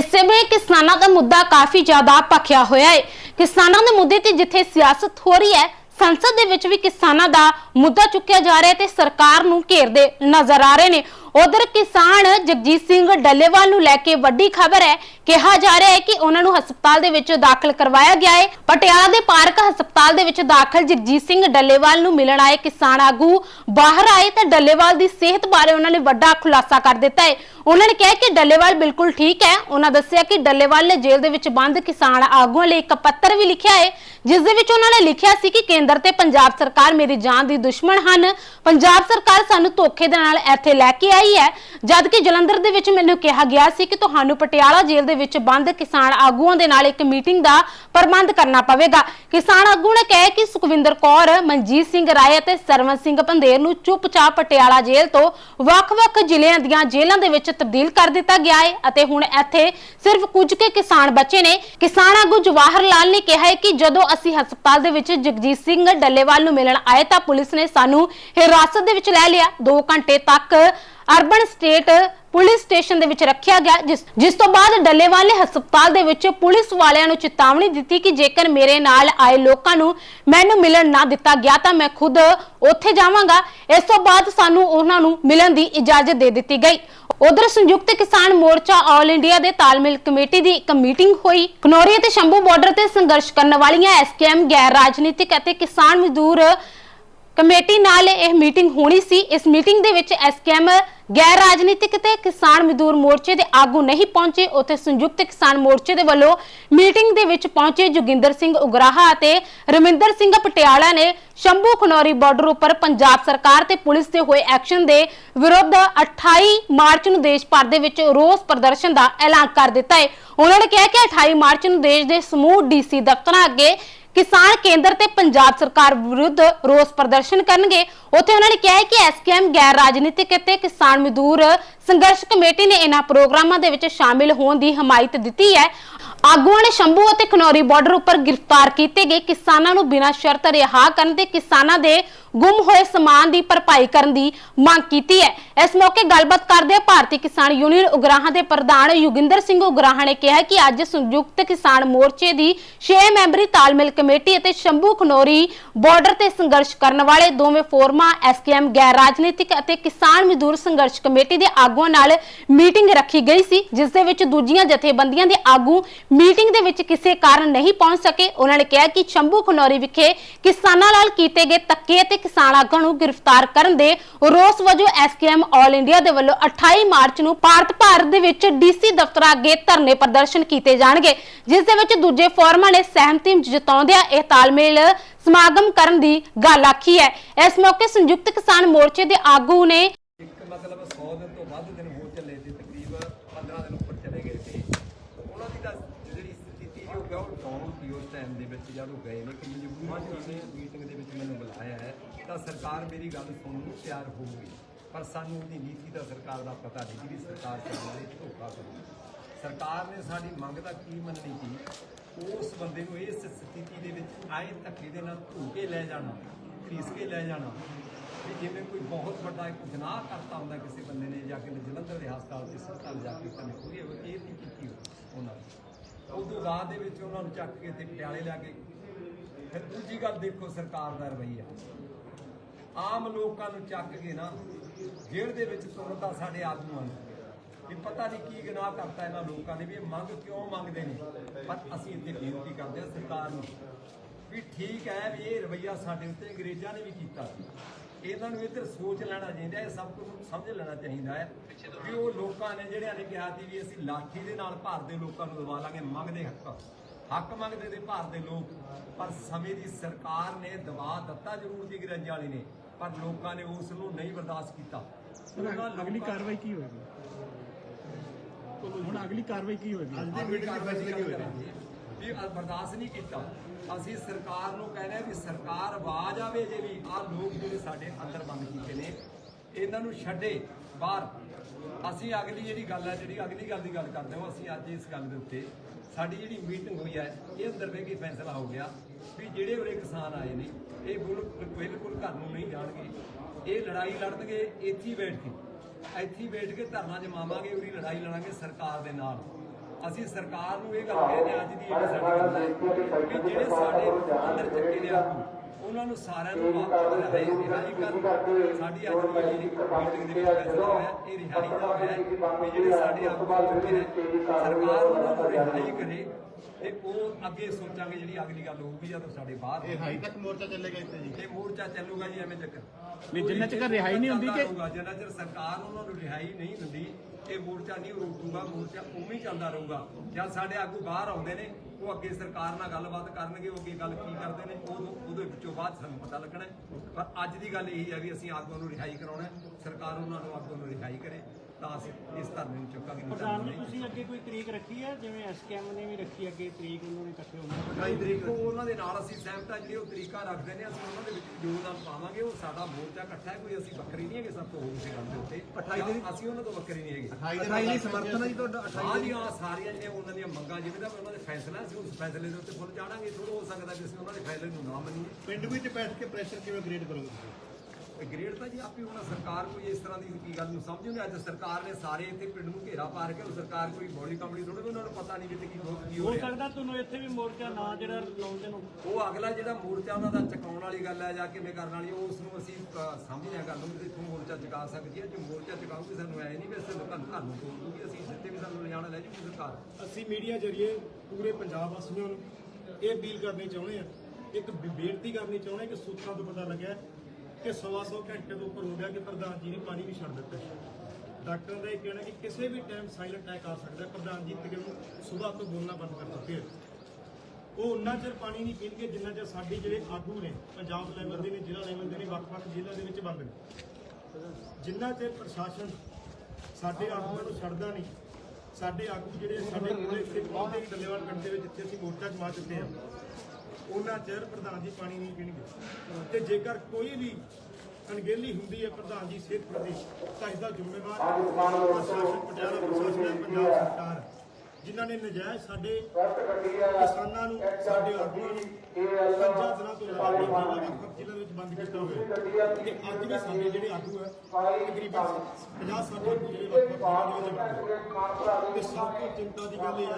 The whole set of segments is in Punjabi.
ਇਸ ਸਮੇਂ ਕਿਸਾਨਾਂ ਦਾ ਮੁੱਦਾ ਕਾਫੀ ਜ਼ਿਆਦਾ ਭਖਿਆ ਹੋਇਆ ਹੈ। ਕਿਸਾਨਾਂ ਦੇ ਮੁੱਦੇ ਤੇ ਜਿੱਥੇ ਸਿਆਸਤ ਹੋ ਰਹੀ ਹੈ, ਸੰਸਦ ਦੇ ਵਿੱਚ ਵੀ ਕਿਸਾਨਾਂ ਦਾ ਮੁੱਦਾ ਚੁੱਕਿਆ ਜਾ ਰਿਹਾ ਤੇ ਸਰਕਾਰ ਨੂੰ ਘੇਰਦੇ ਨਜ਼ਰ ਆ ਰਹੇ ਨੇ। ਉਧਰ ਕਿਸਾਨ ਜਗਜੀਤ ਸਿੰਘ ਡੱਲੇਵਾਲ ਨੂੰ ਲੈ ਕੇ ਵੱਡੀ ਖਬਰ ਹੈ। ਕਿਹਾ ਜਾ ਰਿਹਾ ਹੈ ਕਿ ਉਹਨਾਂ ਨੂੰ ਹਸਪਤਾਲ ਦੇ ਵਿੱਚ ਦਾਖਲ ਕਰਵਾਇਆ ਗਿਆ ਹੈ। ਪਟਿਆਲਾ ਦੇ ਪਾਰਕ ਹਸਪਤਾਲ ਦੇ ਵਿੱਚ ਦਾਖਲ ਜਗਜੀਤ ਸਿੰਘ ਡੱਲੇਵਾਲ ਨੂੰ ਮਿਲਣ ਆਏ ਕਿਸਾਨ ਆਗੂ ਬਾਹਰ ਆਏ ਤਾਂ ਡੱਲੇਵਾਲ ਦੀ ਸਿਹਤ ਬਾਰੇ ਉਹਨਾਂ ਨੇ ਵੱਡਾ ਖੁਲਾਸਾ ਕਰ ਦਿੱਤਾ ਹੈ। ਉਹਨਾਂ ਨੇ ਕਿਹਾ ਕਿ ਡੱਲੇਵਾਲ ਬਿਲਕੁਲ ਠੀਕ ਹੈ। ਉਹਨਾਂ ਦੱਸਿਆ ਕਿ ਡੱਲੇਵਾਲ ਨੇ ਜੇਲ੍ਹ ਦੇ ਵਿੱਚ ਬੰਦ ਕਿਸਾਨ ਆਗੂਆਂ ਲਈ ਇੱਕ ਪੱਤਰ ਵੀ ਲਿਖਿਆ ਹੈ, ਜਿਸ ਦੇ ਵਿੱਚ ਉਹਨਾਂ ਨੇ ਲਿਖਿਆ ਸੀ ਕਿ ਕੇਂਦਰ ਤੇ ਪੰਜਾਬ ਸਰਕਾਰ ਮੇਰੀ ਜਾਨ ਦੀ ਦੁਸ਼ਮਣ ਹਨ। ਪੰਜਾਬ ਸਰਕਾਰ ਸਾਨੂੰ ਧੋਖੇ ਦੇ ਨਾਲ ਇੱਥੇ ਲੈ ਕੇ ਆਈ ਹੈ। ਜਦ ਕਿ ਜਲੰਧਰ ਦੇ ਵਿੱਚ ਮੈਨੂੰ ਕਿਹਾ ਗਿਆ ਸੀ ਕਿ ਤੁਹਾਨੂੰ ਪਟਿਆਲਾ ਜੇਲ੍ਹ ਦੇ ਵਿੱਚ ਬੰਦ ਕਿਸਾਨ ਆਗੂਆਂ ਦੇ ਨਾਲ ਇੱਕ ਮੀਟਿੰਗ ਦਾ ਪ੍ਰਬੰਧ ਕਰਨਾ ਪਵੇਗਾ। ਕਿਸਾਨ ਆਗੂ ਨੇ ਕਿਹਾ ਕਿ ਸੁਖਵਿੰਦਰ ਕੌਰ, ਮਨਜੀਤ ਸਿੰਘ ਰਾਏ ਅਤੇ ਸਰਵਨ ਸਿੰਘ ਪੰਧੇਰ ਨੂੰ ਚੁੱਪਚਾਪ ਪਟਿਆਲਾ ਜੇਲ੍ਹ ਤੋਂ ਵੱਖ-ਵੱਖ ਜ਼ਿਲ੍ਹਿਆਂ ਦੀਆਂ ਜੇਲ੍ਹਾਂ ਦੇ ਵਿੱਚ ਤਬਦੀਲ ਕਰ ਦਿੱਤਾ ਗਿਆ ਹੈ ਅਤੇ ਹੁਣ ਇੱਥੇ ਸਿਰਫ ਕੁਝ ਕੇ ਕਿਸਾਨ ਬਚੇ ਨੇ। ਕਿਸਾਨ ਆਗੂ ਜਵਾਹਰ ਲਾਲ ਨੇ ਕਿਹਾ ਹੈ ਕਿ ਜਦੋਂ ਅਸੀਂ ਹਸਪਤਾਲ ਦੇ ਵਿੱਚ ਜਗਜੀਤ ਸਿੰਘ ਡੱਲੇਵਾਲ ਨੂੰ ਮਿਲਣ ਆਏ ਤਾਂ ਪੁਲਿਸ ਨੇ ਸਾਨੂੰ ਹਿਰਾਸਤ ਦੇ ਵਿੱਚ ਲੈ ਲਿਆ। 2 ਘੰਟੇ ਤੱਕ ਅਰਬਨ ਸਟੇਟ ਪੁਲਿਸ ਸਟੇਸ਼ਨ ਦੇ ਵਿੱਚ ਰੱਖਿਆ ਗਿਆ, ਜਿਸ ਜਿਸ ਤੋਂ ਬਾਅਦ ਡੱਲੇਵਾਲ ਨੇ ਹਸਪਤਾਲ ਦੇ ਵਿੱਚ ਪੁਲਿਸ ਵਾਲਿਆਂ ਨੂੰ ਚੇਤਾਵਨੀ ਦਿੱਤੀ ਕਿ ਜੇਕਰ ਮੇਰੇ ਨਾਲ ਆਏ ਲੋਕਾਂ ਨੂੰ ਮੈਨੂੰ ਮਿਲਣ ਨਾ ਦਿੱਤਾ ਗਿਆ ਤਾਂ ਮੈਂ ਖੁਦ ਉੱਥੇ ਜਾਵਾਂਗਾ। ਇਸ ਤੋਂ ਬਾਅਦ ਸਾਨੂੰ ਉਹਨਾਂ ਨੂੰ ਮਿਲਣ ਦੀ ਇਜਾਜ਼ਤ ਦੇ ਦਿੱਤੀ ਗਈ। ਉਧਰ ਸੰਯੁਕਤ ਕਿਸਾਨ ਮੋਰਚਾ ਆਲ ਇੰਡੀਆ ਦੇ ਤਾਲਮੇਲ ਕਮੇਟੀ ਦੀ ਇੱਕ ਮੀਟਿੰਗ ਹੋਈ। ਖਨੌਰੀ ਅਤੇ ਸ਼ੰਭੂ ਬਾਰਡਰ ਤੇ ਸੰਘਰਸ਼ ਕਰਨ ਵਾਲੀਆਂ ਐਸਕੇਐਮ ਗੈਰ ਰਾਜਨੀਤਿਕ ਅਤੇ ਕਿਸਾਨ ਮਜ਼ਦੂਰ ਕਮੇਟੀ ਨਾਲ ਇਹ ਮੀਟਿੰਗ ਹੋਣੀ ਸੀ। ਇਸ ਮੀਟਿੰਗ ਦੇ ਵਿੱਚ ਐਸਕੇਐਮ ਗੈਰ ਰਾਜਨੀਤਿਕ ਤੇ ਕਿਸਾਨ ਮਜ਼ਦੂਰ ਮੋਰਚੇ ਦੇ ਆਗੂ ਨਹੀਂ ਪਹੁੰਚੇ। ਉੱਥੇ ਸੰਯੁਕਤ ਕਿਸਾਨ ਮੋਰਚੇ ਦੇ ਵੱਲੋਂ ਮੀਟਿੰਗ ਦੇ ਵਿੱਚ ਪਹੁੰਚੇ ਜੋਗਿੰਦਰ ਸਿੰਘ ਉਗਰਾਹਾ ਅਤੇ ਰਮਿੰਦਰ ਸਿੰਘ ਪਟਿਆਲਾ ਨੇ ਸ਼ੰਭੂ ਖਨੌਰੀ ਬਾਰਡਰ ਉੱਪਰ ਪੰਜਾਬ ਸਰਕਾਰ ਤੇ ਪੁਲਿਸ ਦੇ ਹੋਏ ਐਕਸ਼ਨ ਦੇ ਵਿਰੁੱਧ 28 ਮਾਰਚ ਨੂੰ ਦੇਸ਼ ਭਰ ਦੇ ਵਿੱਚ ਰੋਸ ਪ੍ਰਦਰਸ਼ਨ ਦਾ ਐਲਾਨ ਕਰ ਦਿੱਤਾ ਹੈ। ਉਹਨਾਂ ਨੇ ਕਿਹਾ ਕਿ 28 ਮਾਰਚ ਨੂੰ ਦੇਸ਼ ਦੇ ਸਮੂਹ ਡੀਸੀ ਦਫ਼ਤਰਾਂ ਅੱਗੇ ਕਿਸਾਨ ਕੇਂਦਰ ਤੇ ਪੰਜਾਬ ਸਰਕਾਰ ਵਿਰੁੱਧ ਰੋਸ ਪ੍ਰਦਰਸ਼ਨ ਕਰਨਗੇ। ਉੱਥੇ ਉਹਨਾਂ ਨੇ ਕਿਹਾ ਹੈ ਕਿ ਐਸਕੇਐਮ ਗੈਰ ਰਾਜਨੀਤਿਕ ਅਤੇ ਕਿਸਾਨ ਮਜ਼ਦੂਰ ਸੰਘਰਸ਼ ਕਮੇਟੀ ਨੇ ਇਹਨਾਂ ਪ੍ਰੋਗਰਾਮਾਂ ਦੇ ਵਿੱਚ ਸ਼ਾਮਿਲ ਹੋਣ ਦੀ ਹਮਾਇਤ ਦਿੱਤੀ ਹੈ। ਆਗੂਆਂ ਨੇ ਸ਼ੰਭੂ ਅਤੇ ਖਨੌਰੀ ਬਾਰਡਰ ਉੱਪਰ ਗ੍ਰਿਫਤਾਰ ਕੀਤੇ ਗਏ ਕਿਸਾਨਾਂ ਨੂੰ ਬਿਨਾਂ ਸ਼ਰਤ ਰਿਹਾ ਕਰਨ ਤੇ ਕਿਸਾਨਾਂ ਦੇ ਗੁੰਮ ਹੋਏ ਸਮਾਨ ਦੀ ਭਰਪਾਈ ਕਰਨ ਦੀ ਮੰਗ ਕੀਤੀ ਹੈ। ਇਸ ਮੌਕੇ ਗੱਲਬਾਤ ਕਰਦੇ ਭਾਰਤੀ ਕਿਸਾਨ ਯੂਨੀਅਨ ਉਗਰਾਹਾਂ ਦੇ ਪ੍ਰਧਾਨ ਯੁਗਿੰਦਰ ਸਿੰਘ ਉਗਰਾਹਾਂ ਨੇ ਕਿਹਾ ਕਿ ਅੱਜ ਸੰਯੁਕਤ ਕਿਸਾਨ ਮੋਰਚੇ ਦੀ 6 ਮੈਂਬਰੀ ਤਾਲਮੇਲ ਕਮੇਟੀ ਅਤੇ ਸ਼ੰਭੂ ਖਨੌਰੀ ਬਾਰਡਰ ਤੇ ਸੰਘਰਸ਼ ਕਰਨ ਵਾਲੇ ਦੋਵੇਂ ਫੋਰਮਾਂ ਐਸਕੇਐਮ ਗੈਰ ਰਾਜਨੀਤਿਕ ਅਤੇ ਕਿਸਾਨ ਮਜ਼ਦੂਰ ਸੰਘਰਸ਼ ਕਮੇਟੀ ਦੇ ਆਗੂਆਂ ਨਾਲ ਮੀਟਿੰਗ ਰੱਖੀ ਗਈ ਸੀ, ਜਿਸ ਦੇ ਵਿੱਚ ਦੂਜੀਆਂ ਜਥੇਬੰਦੀਆਂ ਦੇ ਆਗੂ ਮੀਟਿੰਗ ਦੇ ਵਿੱਚ ਕਿਸੇ ਕਾਰਨ ਨਹੀਂ ਪਹੁੰਚ ਸਕੇ। ਉਹਨਾਂ ਨੇ ਕਿਹਾ ਕਿ ਸ਼ੰਭੂ ਖਨੌਰੀ ਵਿਖੇ ਕਿਸਾਨਾਂ ਨਾਲ ਕੀਤੇ ਗਏ ਧੱਕੇ ਅਤੇ ਕਿਸਾਨ ਆਗੂਆਂ ਨੂੰ ਗ੍ਰਿਫਤਾਰ ਕਰਨ ਦੇ ਰੋਸ ਵਜੋਂ ਐਸਕੇਐਮ ਆਲ ਇੰਡੀਆ ਦੇ ਵੱਲੋਂ 28 ਮਾਰਚ ਨੂੰ ਭਾਰਤ ਭਾਰਤ ਦੇ ਵਿੱਚ ਡੀਸੀ ਦਫ਼ਤਰਾਂ ਅੱਗੇ ਧਰਨੇ ਪ੍ਰਦਰਸ਼ਨ ਕੀਤੇ ਜਾਣਗੇ, ਜਿਸ ਦੇ ਵਿੱਚ ਦੂਜੇ ਫੋਰਮਾਂ ਨੇ ਸਹਿਮਤੀ ਜਤਾਉਂਦਿਆਂ ਇਹ ਤਾਲਮੇਲ ਸਮਾਗਮ ਕਰਨ ਦੀ ਗੱਲ ਆਖੀ ਹੈ। ਇਸ ਮੌਕੇ ਸੰਯੁਕਤ ਕਿਸਾਨ ਮੋਰਚੇ ਦੇ ਆਗੂ ਨੇ ਇੱਕ ਮਤਲਬ 100 ਦਿਨ ਤੋਂ ਵੱਧ ਦਿਨ ਹੋ ਚੱਲੇ ਤੇ ਤਕਰੀਬ 15 ਦਿਨ ਉੱਪਰ ਚਲੇ ਗਏ ਤੇ ਉਹਨਾਂ ਦੀ ਤਾਂ ਜਿਹੜੀ ਸਥਿਤੀ ਜੋ ਕਿ ਉਹ ਡਾਊਨ ਸੀ ਉਸ ਟਾਈਮ ਦੇ ਵਿੱਚ, ਜਦ ਗਏ ਨੇ ਕਿ ਮਜਬੂਰੀ ਮੀਟਿੰਗ ਦੇ ਵਿੱਚ ਮੈਨੂੰ ਬੁਲਾਇਆ ਹੈ। ਤਾਂ ਸਰਕਾਰ ਮੇਰੀ ਗੱਲ ਸੁਣਨ ਨੂੰ ਤਿਆਰ ਹੋਊਗੀ ਪਰ ਸਾਨੂੰ ਉਹਦੀ ਨੀਤੀ ਦਾ ਸਰਕਾਰ ਦਾ ਪਤਾ ਨਹੀਂ ਜਿਹੜੀ ਸਰਕਾਰ ਸਾਡੇ ਵਾਲੀ ਧੋਖਾ ਕਰੂਗੀ ਸਰਕਾਰ ਨੇ ਸਾਡੀ ਮੰਗ ਦਾ ਕੀ ਮੰਨਣੀ ਸੀ? ਉਸ ਬੰਦੇ ਨੂੰ ਇਸ ਸਥਿਤੀ ਦੇ ਵਿੱਚ ਆਏ ਧੱਕੇ ਦੇ ਨਾਲ ਧੂ ਕੇ ਲੈ ਜਾਣਾ ਘਰੀਸ ਕੇ ਲੈ ਜਾਣਾ, ਵੀ ਜਿਵੇਂ ਕੋਈ ਬਹੁਤ ਵੱਡਾ ਇੱਕ ਗੁਨਾਹ ਕਰਤਾ ਹੁੰਦਾ ਕਿਸੇ ਬੰਦੇ ਨੇ ਜਾ ਕੇ ਜਲੰਧਰ ਦੇ ਹਸਪਤਾਲ ਤੇ ਹਸਪਤਾਲ ਜਾ ਕੇ ਕਰਨੀ ਪੂਰੀ ਇਹ ਨਹੀਂ ਕੀਤੀ ਉਹਨਾਂ ਨੇ। ਉਦੋਂ ਰਾਤ ਦੇ ਵਿੱਚ ਉਹਨਾਂ ਨੂੰ ਚੱਕ ਕੇ ਤੇ ਪਟਿਆਲੇ ਲੈ ਕੇ ਫਿਰ ਦੂਜੀ ਗੱਲ ਦੇਖੋ ਸਰਕਾਰ ਦਾ ਰਵੱਈਆ। ਆਮ ਲੋਕਾਂ ਨੂੰ ਚੱਕ ਕੇ ਨਾ ਜੇਲ੍ਹ ਦੇ ਵਿੱਚ ਤੁਰਦਾ ਸਾਡੇ ਆਗੂਆਂ ਨੂੰ। ਵੀ ਪਤਾ ਨਹੀਂ ਕੀ ਗੁਨਾਹ ਕਰਤਾ ਇਹਨਾਂ ਲੋਕਾਂ ਨੇ, ਵੀ ਇਹ ਮੰਗ ਕਿਉਂ ਮੰਗਦੇ ਨੇ? ਪਰ ਅਸੀਂ ਇੱਥੇ ਬੇਨਤੀ ਕਰਦੇ ਹਾਂ ਸਰਕਾਰ ਨੂੰ ਵੀ ਠੀਕ ਹੈ ਵੀ ਇਹ ਰਵੱਈਆ ਸਾਡੇ ਉੱਤੇ ਅੰਗਰੇਜ਼ਾਂ ਨੇ ਵੀ ਕੀਤਾ ਸੀ। ਇਹਨਾਂ ਨੂੰ ਇੱਧਰ ਸੋਚ ਲੈਣਾ ਚਾਹੀਦਾ ਹੈ ਸਭ ਕੁਝ ਸਮਝ ਲੈਣਾ ਚਾਹੀਦਾ ਹੈ ਵੀ ਉਹ ਲੋਕਾਂ ਨੇ ਜਿਹੜਿਆਂ ਨੇ ਕਿਹਾ ਸੀ ਵੀ ਅਸੀਂ ਲਾਠੀ ਦੇ ਨਾਲ ਭਾਰਤ ਦੇ ਲੋਕਾਂ ਨੂੰ ਦਬਾ ਲਾਂਗੇ, ਮੰਗਦੇ ਹੱਕ। ਹੱਕ ਮੰਗਦੇ ਤੇ ਭਾਰਤ ਦੇ ਲੋਕ, ਪਰ ਸਮੇਂ ਦੀ ਸਰਕਾਰ ਨੇ ਦਬਾ ਦਿੱਤਾ ਜ਼ਰੂਰ ਸੀ ਅੰਗਰੇਜ਼ਾਂ ਵਾਲੀ ਨੇ। ਪਰ ਲੋਕਾਂ ਨੇ ਉਸ ਨੂੰ ਨਹੀਂ ਬਰਦਾਸ਼ਤ ਕੀਤਾ। ਉਹਨਾਂ ਅਗਲੀ ਕਾਰਵਾਈ ਕੀ ਹੋਏਗੀ? ਹੁਣ ਅਗਲੀ ਕਾਰਵਾਈ ਕੀ ਹੋਏਗੀ? ਅੱਜ ਦੀ ਕਾਰਵਾਈ ਦੀ ਗੱਲ ਕਰਾਂਗੇ ਵੀ ਬਰਦਾਸ਼ਤ ਨਹੀਂ ਕੀਤਾ। ਅਸੀਂ ਸਰਕਾਰ ਨੂੰ ਕਹਿੰਦੇ ਹਾਂ ਵੀ ਸਰਕਾਰ ਆਵਾਜ਼ ਆਵੇ ਜੇ ਵੀ ਆਹ ਲੋਕ ਜਿਹੜੇ ਸਾਡੇ ਅੰਦਰ ਬੰਦ ਕੀਤੇ ਨੇ ਇਹਨਾਂ ਨੂੰ ਛੱਡੇ ਬਾਹਰ। ਅਸੀਂ ਅਗਲੀ ਜਿਹੜੀ ਗੱਲ ਹੈ, ਜਿਹੜੀ ਅਗਲੀ ਗੱਲ ਦੀ ਗੱਲ ਕਰਦੇ ਹਾਂ ਅਸੀਂ ਅੱਜ ਇਸ ਗੱਲ ਦੇ ਉੱਤੇ ਸਾਡੀ ਜਿਹੜੀ ਮੀਟਿੰਗ ਹੋਈ ਹੈ, ਇਹ ਅੰਦਰ ਬਹਿ ਕੇ ਫੈਸਲਾ ਹੋ ਗਿਆ ਵੀ ਜਿਹੜੇ ਉਰੇ ਕਿਸਾਨ ਆਏ ਨੇ, ਇਹ ਬਿਲਕੁਲ ਬਿਲਕੁਲ ਘਰ ਨੂੰ ਨਹੀਂ ਜਾਣਗੇ। ਇਹ ਲੜਾਈ ਲੜਨਗੇ, ਇੱਥੇ ਬੈਠ ਕੇ। ਇੱਥੇ ਬੈਠ ਕੇ ਧਰਨਾ ਜਮਾਵਾਂਗੇ ਉਹਦੀ ਲੜਾਈ ਲੜਾਂਗੇ ਸਰਕਾਰ ਦੇ ਨਾਲ। ਅਸੀਂ ਸਰਕਾਰ ਨੂੰ ਇਹ ਗੱਲ ਕਹਿੰਦੇ ਹਾਂ, ਅੱਜ ਦੀ ਜਿਹੜੀ ਸਾਡੀ ਗੱਲ ਹੈ ਕਿ ਜਿਹੜੇ ਸਾਡੇ ਅੰਦਰ ਚੱਕੇ ਨੇ ਆਗੂ ਉਹਨਾਂ ਨੂੰ ਸਾਰਿਆਂ ਨੂੰ ਮਾਫ ਰਿਹਾਈ ਰਿਹਾਈ ਕਰ ਸਾਡੀ ਅੱਜ ਦੀ ਜਿਹੜੀ ਮੀਟਿੰਗ ਦੇ ਵਿੱਚ ਫੈਸਲਾ ਹੋਇਆ ਇਹ ਰਿਹਾਈ ਦਾ ਹੋਇਆ ਹੈ ਕਿ ਜਿਹੜੇ ਸਾਡੇ ਆਗੂ ਚੁੱਕੇ ਨੇ ਸਰਕਾਰ ਉਹਨਾਂ ਨੂੰ ਰਿਹਾਈ ਕਰੇ ਤੇ ਉਹ ਅੱਗੇ ਸੋਚਾਂਗੇ ਜਿਹੜੀ ਅਗਲੀ ਗੱਲ ਹੋਊਗੀ ਜਦੋਂ ਸਾਡੇ ਬਾਹਰ ਇਹ ਹਾਈ ਤੱਕ ਮੋਰਚਾ ਚੱਲੇਗਾ ਇੱਥੇ ਜੀ। ਇਹ ਮੋਰਚਾ ਚੱਲੂਗਾ ਜੀ ਐਵੇਂ ਚੱਕਰ। ਨਹੀਂ, ਜਿੰਨਾ ਚਿਰ ਰਿਹਾਈ ਨਹੀਂ ਹੁੰਦੀ ਕਿ- ਜਿੰਨਾ ਚਿਰ ਸਰਕਾਰ ਉਹਨਾਂ ਨੂੰ ਰਿਹਾਈ ਨਹੀਂ ਦਿੰਦੀ ਇਹ ਮੋਰਚਾ ਨਹੀਂ ਰੁਕੂਗਾ ਮੋਰਚਾ ਉਵੇਂ ਹੀ ਚੱਲਦਾ ਰਹੂਗਾ। ਜਦ ਸਾਡੇ ਆਗੂ ਬਾਹਰ ਆਉਂਦੇ ਨੇ ਉਹ ਅੱਗੇ ਸਰਕਾਰ ਨਾਲ ਗੱਲਬਾਤ ਕਰਨਗੇ, ਉਹ ਅੱਗੇ ਗੱਲ ਕੀ ਕਰਦੇ ਨੇ, ਉਹ ਉਹਦੇ ਵਿੱਚੋਂ ਬਾਅਦ ਸਾਨੂੰ ਪਤਾ ਲੱਗਣਾ ਪਰ ਅੱਜ ਦੀ ਗੱਲ ਇਹ ਹੈ ਵੀ ਅਸੀਂ ਆਗੂਆਂ ਨੂੰ ਰਿਹਾਈ ਕਰਾਉਣਾ ਸਰਕਾਰ ਉਹਨਾਂ ਨੂੰ ਆਗੂਆਂ ਨੂੰ ਰਿਹਾਈ ਕਰੇ। ਤਾਂ ਅਸੀਂ ਇਸ ਧਰਨੇ ਨੂੰ ਚੁੱਕਾਂਗੇ ਨਹੀਂ ਪ੍ਰਧਾਨ ਜੀ ਤੁਸੀਂ ਅੱਗੇ ਕੋਈ ਤਰੀਕ ਰੱਖੀ ਹੈ? ਜਿਵੇਂ ਐਸਕੇਐਮ ਨੇ ਵੀ ਰੱਖੀ ਅੱਗੇ ਤਰੀਕ ਉਹਨਾਂ ਨੇ ਇਕੱਠੇ ਹੋਣਾ। ਭਾਈ ਦੇਖੋ ਉਹਨਾਂ ਦੇ ਨਾਲ ਅਸੀਂ ਸਹਿਮਤ ਆ ਜਿਹੜੀ ਉਹ ਤਰੀਕਾ ਰੱਖਦੇ ਨੇ ਅਸੀਂ ਉਹਨਾਂ ਦੇ ਵਿੱਚ ਯੋਗਦਾਨ ਪਾਵਾਂਗੇ। ਉਹ ਸਾਡਾ ਮੋਰਚਾ ਇਕੱਠਾ ਹੈ ਕੋਈ ਅਸੀਂ ਵੱਖਰੀ ਨਹੀਂ ਹੈਗੇ ਸਭ ਤੋਂ ਹੋਰ ਸੀ ਗੱਲ ਦੇ ਉੱਤੇ। 28 ਦੇ ਅਸੀਂ ਉਹਨਾਂ ਤੋਂ ਵੱਖਰੀ ਨਹੀਂ ਹੈਗੇ। 28 ਦੇ ਸਮਰਥਨ ਹੈ ਜੀ ਤੁਹਾਡਾ ਹਾਂ ਜੀ ਹਾਂ ਸਾਰੀਆਂ ਜਿਹੜੀਆਂ ਉਹਨਾਂ ਦੀਆਂ ਮੰਗਾਂ ਜਿਵੇਂ ਦਾ ਉਹਨਾਂ ਦੇ ਫੈਸਲਾ ਸੀ ਉਸ ਫੈਸਲੇ ਦੇ ਉੱਤੇ ਫੁੱਲ ਚਾੜਾਂਗੇ। ਥੋੜਾ ਹੋ ਸਕਦਾ ਕਿ ਅਸੀਂ ਉਹਨਾਂ ਦੇ ਫੈਸਲੇ ਨੂੰ ਨਾ ਮੰਨੀਏ। ਪਿੰਡ ਵਿੱਚ ਬੈਠ ਕੇ ਪ੍ਰੈਸ਼ਰ ਕਿਵੇਂ ਕ੍ਰੀਏਟ ਕਰੋਗੇ ਗ੍ਰੇਡ ਤਾਂ ਜੀ ਆਪੇ ਹੁਣ ਸਰਕਾਰ ਕੋਈ ਇਸ ਤਰ੍ਹਾਂ ਦੀ ਕੀ ਗੱਲ ਨੂੰ ਸਮਝੂਗੇ ਅੱਜ ਸਰਕਾਰ ਨੇ ਸਾਰੇ ਇੱਥੇ ਪਿੰਡ ਨੂੰ ਘੇਰਾ ਪਾ ਕੇ ਉਹ ਸਰਕਾਰ ਕੋਈ ਬੋਡੀ ਕੰਪਨੀ ਥੋੜੇ ਉਹਨਾਂ ਨੂੰ ਪਤਾ ਨਹੀਂ ਕਿ ਕੀ ਹੋ ਕੀ ਹੋ ਹੋ ਰਿਹਾ ਸਕਦਾ ਤੁਹਾਨੂੰ ਇੱਥੇ ਵੀ ਮੋਰਚਾ ਨਾ ਜਿਹੜਾ ਲਾਉਂਦੇ ਨੂੰ। ਉਹ ਅਗਲਾ ਜਿਹੜਾ ਮੋਰਚਾ ਉਹਨਾਂ ਦਾ ਚਕਾਉਣ ਵਾਲੀ ਗੱਲ ਹੈ ਜਾਂ ਕਿਵੇਂ ਕਰਨ ਵਾਲੀ ਉਹ ਉਸ ਨੂੰ ਅਸੀਂ ਅ, ਸਮਝਦੇ ਹਾਂ ਗੱਲ ਨੂੰ ਵੀ ਇੱਥੋਂ ਮੋਰਚਾ ਚਕਾ ਸਕਦੀ ਹੈ। ਜੇ ਮੋਰਚਾ ਚਕਾਊਗੀ ਸਾਨੂੰ ਐ ਨਹੀਂ ਵੀ ਅਸੀਂ ਲੋਕਾਂ ਨੂੰ ਘਰ ਨੂੰ ਤੋੜ ਦੂਗੀ ਅਸੀਂ ਜਿੱਥੇ ਵੀ ਸਾਨੂੰ ਲਿਜਾਣਾ ਲੈ ਜੂਗੀ ਸਰਕਾਰ। ਅਸੀਂ ਮੀਡੀਆ ਜਰੀਏ ਪੂਰੇ ਪੰਜਾਬ ਵਾਸੀਆਂ ਨੂੰ ਇਹ ਅਪੀਲ ਕਰਨੀ ਚਾਹੁੰਦੇ ਆ ਇੱਕ ਬੇ- ਬੇਨਤੀ ਕਰਨੀ ਚਾਹੁੰਦੇ ਕਿ ਸੂਤਰਾਂ ਤੋਂ ਪਤਾ ਲੱਗਿਆ ਕਿ ਸਵਾ ਸੌ ਘੰਟੇ ਤੋਂ ਉੱਪਰ ਹੋ ਗਿਆ ਕਿ ਪ੍ਰਧਾਨ ਜੀ ਨੇ ਪਾਣੀ ਵੀ ਛੱਡ ਦਿੱਤਾ ਡਾਕਟਰ ਦਾ ਇਹ ਕਹਿਣਾ ਕਿ ਕਿਸੇ ਵੀ ਟਾਈਮ ਸਾਇਲੈਂਟ ਅਟੈਕ ਆ ਸਕਦਾ ਪ੍ਰਧਾਨ ਜੀ ਤਕਰੀਬਨ ਸਵੇਰ ਤੋਂ ਬੋਲਣਾ ਬੰਦ ਕਰ ਚੁੱਕੇ ਆ। ਉਹ ਉਨਾ ਚਿਰ ਪਾਣੀ ਨਹੀਂ ਪੀਣਗੇ ਜਿੰਨਾ ਚਿਰ ਸਾਡੇ ਜਿਹੜੇ ਆਗੂ ਨੇ, ਪੰਜਾਬ ਲੈਵਲ ਦੇ ਨੇ, ਜ਼ਿਲ੍ਹਾ ਲੈਵਲ ਦੇ ਨੇ, ਵੱਖ-ਵੱਖ ਜ਼ਿਲ੍ਹਿਆਂ ਦੇ ਵਿੱਚ ਬੰਦ ਨੇ। ਜਿੰਨਾ ਚਿਰ ਪ੍ਰਸ਼ਾਸਨ ਸਾਡੇ ਆਗੂਆਂ ਨੂੰ ਛੱਡਦਾ ਨਹੀਂ, ਸਾਡੇ ਆਗੂ ਜਿਹੜੇ ਸਾਡੇ ਕੋਲੇ ਇੱਥੇ ਪਹੁੰਚਦੇ ਹੀ ਡੱਲੇਵਾਲ ਪਿੰਡ ਦੇ ਵਿੱਚ, ਜਿੱਥੇ ਅਸੀਂ ਮੋਰਚਾ ਜਮਾ ਚੁੱਕੇ ਆ ਉਹਨਾਂ ਚਿਰ ਪ੍ਰਧਾਨ ਜੀ ਪਾਣੀ ਨਹੀਂ ਪੀਣਗੇ। ਤੇ ਜੇਕਰ ਕੋਈ ਵੀ ਅਣਗਹਿਲੀ ਹੁੰਦੀ ਹੈ ਪ੍ਰਧਾਨ ਜੀ ਸਿਹਤ ਪ੍ਰਤੀ ਤਾਂ ਇਸ ਦਾ ਜ਼ਿੰਮੇਵਾਰ ਪ੍ਰਸ਼ਾਸਨ ਪਟਿਆਲਾ ਪ੍ਰਸ਼ਾਸਨ ਹੈ ਪੰਜਾਬ ਸਰਕਾਰ। ਹੈ, ਜਿਨ੍ਹਾਂ ਨੇ ਨਜਾਇਜ਼ ਸਾਡੇ ਕਿਸਾਨਾਂ ਨੂੰ ਸਾਡੇ ਆਗੂਆਂ ਨੂੰ ਪੰਜਾਂ ਦਿਨਾਂ ਤੋਂ ਲਗਾ ਕੇ ਵੱਖ-ਵੱਖ ਜ਼ਿਲ੍ਹਿਆਂ ਵਿੱਚ ਬੰਦ ਕੀਤਾ ਹੋਇਆ ਤੇ ਅੱਜ ਵੀ ਸਾਡੇ ਜਿਹੜੇ ਆਗੂ ਹੈ ਤਕਰੀਬਨ 50 60 ਜਿਹੜੇ ਵੱਖ-ਵੱਖ ਜ਼ਿਲ੍ਹਿਆਂ ਦੇ ਵਿੱਚ ਬੰਦ ਹੈ। ਤੇ ਸਭ ਤੋਂ ਚਿੰਤਾ ਦੀ ਗੱਲ ਇਹ ਹੈ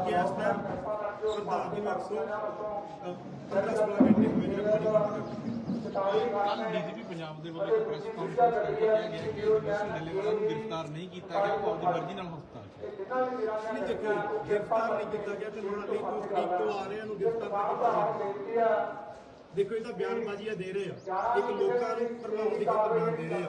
ਕਿ ਇਸ ਟਾਈਮ ਪ੍ਰਧਾਨ ਜੀ ਮਕਸਦ 15 ਘੰਟੇ ਹੋਏ ਨੇ ਪਾਣੀ ਬੰਦ ਕਰਕੇ ਕੱਲ ਡੀਜੀਪੀ ਪੰਜਾਬ ਦੇ ਵੱਲੋਂ ਇੱਕ ਪ੍ਰੈਸ ਕਾਨਫਰੰਸ ਕਰਕੇ ਕਿਹਾ ਗਿਆ ਕਿ ਯੂਨੀਵਰਸਿਟੀ ਡੱਲੇਵਾਲਾ ਨੂੰ ਗ੍ਰਿਫਤਾਰ ਨਹੀਂ ਕੀਤਾ ਗਿਆ ਉਹ ਆਪਣੀ ਮਰਜ਼ੀ ਨਾਲ ਹਸਪਤਾਲ 'ਚ ਨਹੀਂ ਦੇਖੋ ਗ੍ਰਿਫਤਾਰ ਨਹੀਂ ਕੀਤਾ ਗਿਆ ਤੇ ਨਾਲ ਨਹੀਂ ਕੋਈ ਤਰੀਕ ਤੋਂ ਆ ਰਿਹਾ ਨੂੰ ਗ੍ਰਿਫਤਾਰ ਨਹੀਂ ਕੀਤਾ ਗਿਆ। ਦੇਖੋ ਇਹ ਤਾਂ ਬਿਆਨਬਾਜ਼ੀਆਂ ਦੇ ਰਹੇ ਆ। ਇੱਕ ਲੋਕਾਂ ਨੂੰ ਭਰਮਾਉਣ ਦੀ ਖਾਤਰ ਦੇ ਰਹੇ ਆ।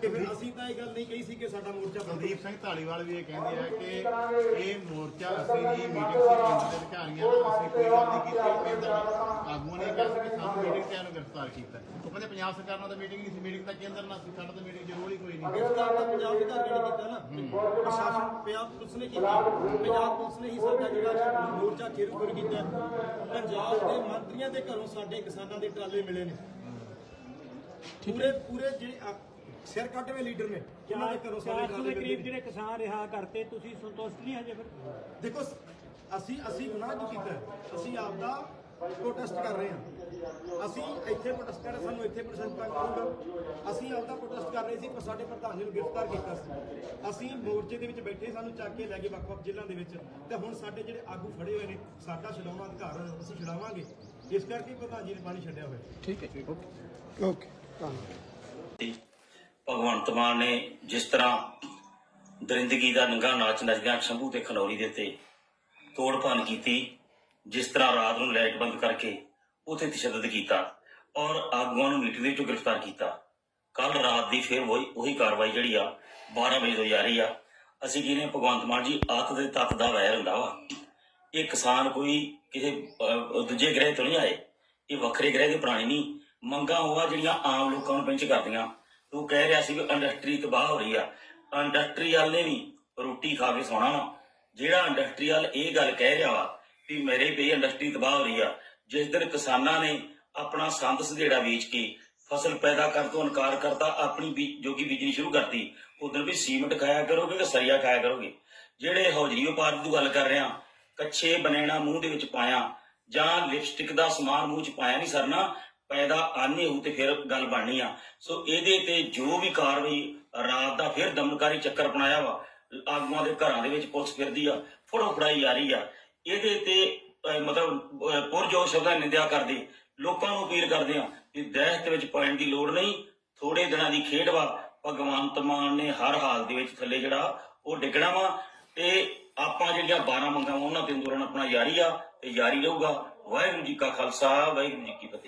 ਫਿਰ ਅਸੀਂ ਤਾਂ ਇਹ ਗੱਲ ਨਹੀਂ ਕਹੀ ਸੀ ਕਿ ਸਾਡਾ ਮੋਰਚਾ ਬੰਦ ਕੁਲਦੀਪ ਸਿੰਘ ਢਾਲੀਵਾਲ ਵੀ ਇਹ ਕਹਿੰਦੇ ਆ ਕਿ ਇਹ ਮੋਰਚਾ ਅਸੀਂ ਜੀ ਮੀਟਿੰਗ ਸੀ ਕੇਂਦਰ ਦੇ ਅਧਿਕਾਰੀਆਂ ਨਾਲ ਅਸੀਂ ਕੋਈ ਗੱਲ ਨਹੀਂ ਕੀਤੀ ਕੇਂਦਰ ਆਗੂਆਂ ਨੇ ਕਿਹਾ ਸੀ ਕਿ ਸਾਨੂੰ ਮੀਟਿੰਗ ਤੇ ਨੂੰ ਗ੍ਰਿਫਤਾਰ ਕੀਤਾ। ਉਹ ਕਹਿੰਦੇ ਪੰਜਾਬ ਸਰਕਾਰ ਨਾਲ ਤਾਂ ਮੀਟਿੰਗ ਨਹੀਂ ਸੀ ਮੀਟਿੰਗ ਤਾਂ ਕੇਂਦਰ ਨਾਲ ਸੀ ਸਾਡਾ ਤਾਂ ਮੀਟਿੰਗ ਜ਼ਰੂਰ ਹੀ ਕੋਈ ਨਹੀਂ। ਗ੍ਰਿਫਤਾਰ ਤਾਂ ਪੰਜਾਬ ਸਰਕਾਰ ਨੇ ਕੀਤਾ ਨਾ ਪ੍ਰਸ਼ਾਸਨ ਪੰਜਾਬ ਪੁਲਿਸ ਨੇ ਕੀਤਾ ਪੰਜਾਬ ਪੁਲਿਸ ਨੇ ਹੀ ਸਾਡਾ ਜਿਹੜਾ ਮੋਰਚਾ ਖੇਰੂ ਕੀਤਾ। ਪੰਜਾਬ ਦੇ ਮੰਤਰੀਆਂ ਦੇ ਘਰੋਂ ਸਾਡੇ ਕਿਸਾਨਾਂ ਦੇ ਟਰਾਲੇ ਮਿਲੇ ਨੇ। ਪੂਰੇ ਪੂਰੇ ਜਿਹੜੇ ਸਿਰ ਕੱਟਵੇਂ ਲੀਡਰ ਨੇ ਉਹਨਾਂ ਦੇ ਘਰੋਂ ਸਾਡੇ 400 ਟਰਾਲੇ ਦੇ ਕਰੀਬ। ਜਿਹੜੇ ਕਿਸਾਨ ਰਿਹਾ ਕਰਤੇ ਤੁਸੀਂ ਸੰਤੁਸ਼ਟ ਨਹੀਂ ਹਜੇ ਫਿਰ? ਦੇਖੋ ਅਸੀਂ ਅਸੀਂ ਗੁਨਾਹ ਨਹੀਂ ਕੀਤਾ? ਹੈ। ਅਸੀਂ ਆਪਦਾ ਪ੍ਰੋਟੈਸਟ ਕਰ ਰਹੇ ਹਾਂ। ਅਸੀਂ ਇੱਥੇ ਪ੍ਰੋਟੈਸਟ ਕਰ ਰਹੇ ਸਾਨੂੰ ਇੱਥੇ ਪ੍ਰੋਟੈਸਟ ਕਰੂਗਾ ਅਸੀਂ ਆਪਦਾ ਪ੍ਰੋਟੈਸਟ ਕਰ ਰਹੇ ਸੀ ਪਰ ਸਾਡੇ ਪ੍ਰਧਾਨ ਜੀ ਨੂੰ ਗ੍ਰਿਫਤਾਰ ਕੀਤਾ ਸੀ। ਅਸੀਂ ਮੋਰਚੇ ਦੇ ਵਿੱਚ ਬੈਠੇ ਸਾਨੂੰ ਚੱਕ ਕੇ ਲੈ ਗਏ ਵੱਖ-ਵੱਖ ਜ਼ਿਲ੍ਹਿਆਂ ਦੇ ਵਿੱਚ। ਤੇ ਹੁਣ ਸਾਡੇ ਜਿਹੜੇ ਆਗੂ ਫੜੇ ਹੋਏ ਨੇ ਸਾਡਾ ਛਡਾਉਣਾ ਅਧਿਕਾਰ ਹੈ, ਅਸੀਂ ਛਡਾਵਾਂਗੇ। ਇਸ ਕਰਕੇ ਪ੍ਰਧਾਨ ਜੀ ਨੇ ਪਾਣੀ ਛੱਡਿਆ ਹੋਇਆ। ਠੀਕ ਹੈ ਓਕੇ। ਓਕੇ ਧੰਨਵਾਦ। ਭਗਵੰਤ ਮਾਨ ਨੇ ਜਿਸ ਤਰ੍ਹਾਂ ਦਰਿੰਦਗੀ ਦਾ ਨੰਗਾ ਨਾਚ ਨੱਚਦਿਆਂ ਸ਼ੰਭੂ ਤੇ ਖਨੌਰੀ ਦੇ ਉੱਤੇ ਤੋੜ ਕੀਤੀ, ਜਿਸ ਤਰ੍ਹਾਂ ਰਾਤ ਨੂੰ ਲਾਈਟ ਬੰਦ ਕਰਕੇ ਉਥੇ ਤਸ਼ੱਦਦ ਕੀਤਾ ਔਰ ਆਗੂਆਂ ਨੂੰ ਮੀਟਿੰਗ ਦੇ ਵਿੱਚੋਂ ਗ੍ਰਿਫਤਾਰ ਕੀਤਾ। ਕੱਲ ਰਾਤ ਦੀ ਫਿਰ ਉਹੀ ਉਹੀ ਕਾਰਵਾਈ ਜਿਹੜੀ ਆ 12 ਵਜੇ ਤੋਂ ਜਾਰੀ ਆ। ਅਸੀਂ ਕਹਿੰਦੇ ਭਗਵੰਤ ਮਾਨ ਜੀ ਆਤ ਦੇ ਤੱਤ ਦਾ ਵੈਰ ਹੁੰਦਾ ਵਾ। ਇਹ ਕਿਸਾਨ ਕੋਈ ਕਿਸੇ ਦੂਜੇ ਗ੍ਰਹਿ ਤੋਂ ਨਹੀਂ ਆਏ। ਇਹ ਵੱਖਰੇ ਗ੍ਰਹਿ ਦੇ ਪ੍ਰਾਣੀ ਨਹੀਂ। ਮੰਗਾਂ ਉਹ ਜਿਹੜੀਆਂ ਆਮ ਲੋਕਾਂ ਨੂੰ ਪਿੰਚ ਕਰਦੀਆਂ। ਤੂੰ ਕਹਿ ਰਿਹਾ ਸੀ ਵੀ ਇੰਡਸਟਰੀ ਤਬਾਹ ਹੋ ਰਹੀ ਆ। ਇੰਡਸਟਰੀ ਵਾਲੇ ਨੇ ਵੀ ਰੋਟੀ ਖਾ ਕੇ ਸੌਣਾ ਵਾ। ਜਿਹੜਾ ਇੰਡਸਟਰੀ ਵਾਲ ਇਹ ਗੱਲ ਕਹਿ ਰਿਹਾ ਵਾ ਵੀ ਮੇਰੇ ਪਈ ਇੰਡਸਟਰੀ ਤਬਾਹ ਹੋ ਰਹੀ ਆ। ਜਿਸ ਦਿਨ ਕਿਸਾਨਾਂ ਨੇ ਆਪਣਾ ਸੰਦ ਸਧੇੜਾ ਵੇਚ ਕੇ ਫਸਲ ਪੈਦਾ ਕਰਨ ਤੋਂ ਇਨਕਾਰ ਕਰਤਾ ਆਪਣੀ ਬੀਜ ਜੋਗੀ ਬੀਜਣੀ ਸ਼ੁਰੂ ਕਰਤੀ ਉਦੋਂ ਵੀ ਸੀਮਿੰਟ ਖਾਇਆ ਕਰੋਗੇ ਕਿ ਸਰੀਆ ਖਾਇਆ ਕਰੋਗੇ? ਜਿਹੜੇ ਹੌਜਰੀ ਵਪਾਰ ਦੀ ਗੱਲ ਕਰ ਰਿਹਾ, ਕੱਛੇ, ਬਨੇਣਾ ਮੂੰਹ ਦੇ ਵਿੱਚ ਪਾਇਆ ਜਾਂ ਲਿਪਸਟਿਕ ਦਾ ਸਮਾਨ ਮੂੰਹ 'ਚ ਪਾਇਆ ਨਹੀਂ ਸਰਨਾ ਪੈਦਾ ਆਨੇ ਹੋ ਤੇ ਫਿਰ ਗੱਲ ਬਣਨੀ ਆ। ਸੋ ਇਹਦੇ ਤੇ ਜੋ ਵੀ ਕਾਰਵਾਈ ਰਾਤ ਦਾ ਫਿਰ ਦਮਨਕਾਰੀ ਚੱਕਰ ਅਪਣਾਇਆ ਵਾ ਆਗੂਆਂ ਦੇ ਘਰਾਂ ਦੇ ਵਿੱਚ ਪੁਲਿਸ ਫਿਰਦੀ ਆ ਫੜੋ ਫੜਾਈ ਜਾਰੀ ਆ। ਇਹਦੇ ਤੇ ਮਤਲਬ ਅਹ, ਸ਼ਬਦਾਂ ਨਿੰਦਿਆ ਕਰਦੇ ਲੋਕਾਂ ਨੂੰ ਅਪੀਲ ਕਰਦੇ ਆ ਕਿ ਦਹਿਸ਼ਤ ਵਿੱਚ ਪੈਣ ਦੀ ਲੋੜ ਨਹੀਂ ਥੋੜੇ ਦਿਨਾਂ ਦੀ ਖੇਡ ਵਾ ਭਗਵੰਤ ਮਾਨ ਨੇ ਹਰ ਹਾਲ ਦੇ ਵਿੱਚ ਥੱਲੇ ਜਿਹੜਾ ਉਹ ਡਿੱਗਣਾ ਵਾ ਤੇ ਆਪਾਂ ਜਿਹੜੀਆਂ 12 ਮੰਗਾਂ ਵਾ ਉਹਨਾਂ ਤੇ ਅੰਦੋਲਨ ਆਪਣਾ ਜਾਰੀ ਆ ਤੇ ਜਾਰੀ ਰਹੂਗਾ। ਵਾਹਿਗੁਰੂ ਜੀ ਕਾ ਖਾਲਸਾ ਵਾਹਿਗੁਰੂ ਜੀ ਕੀ ਫਤਿਹ।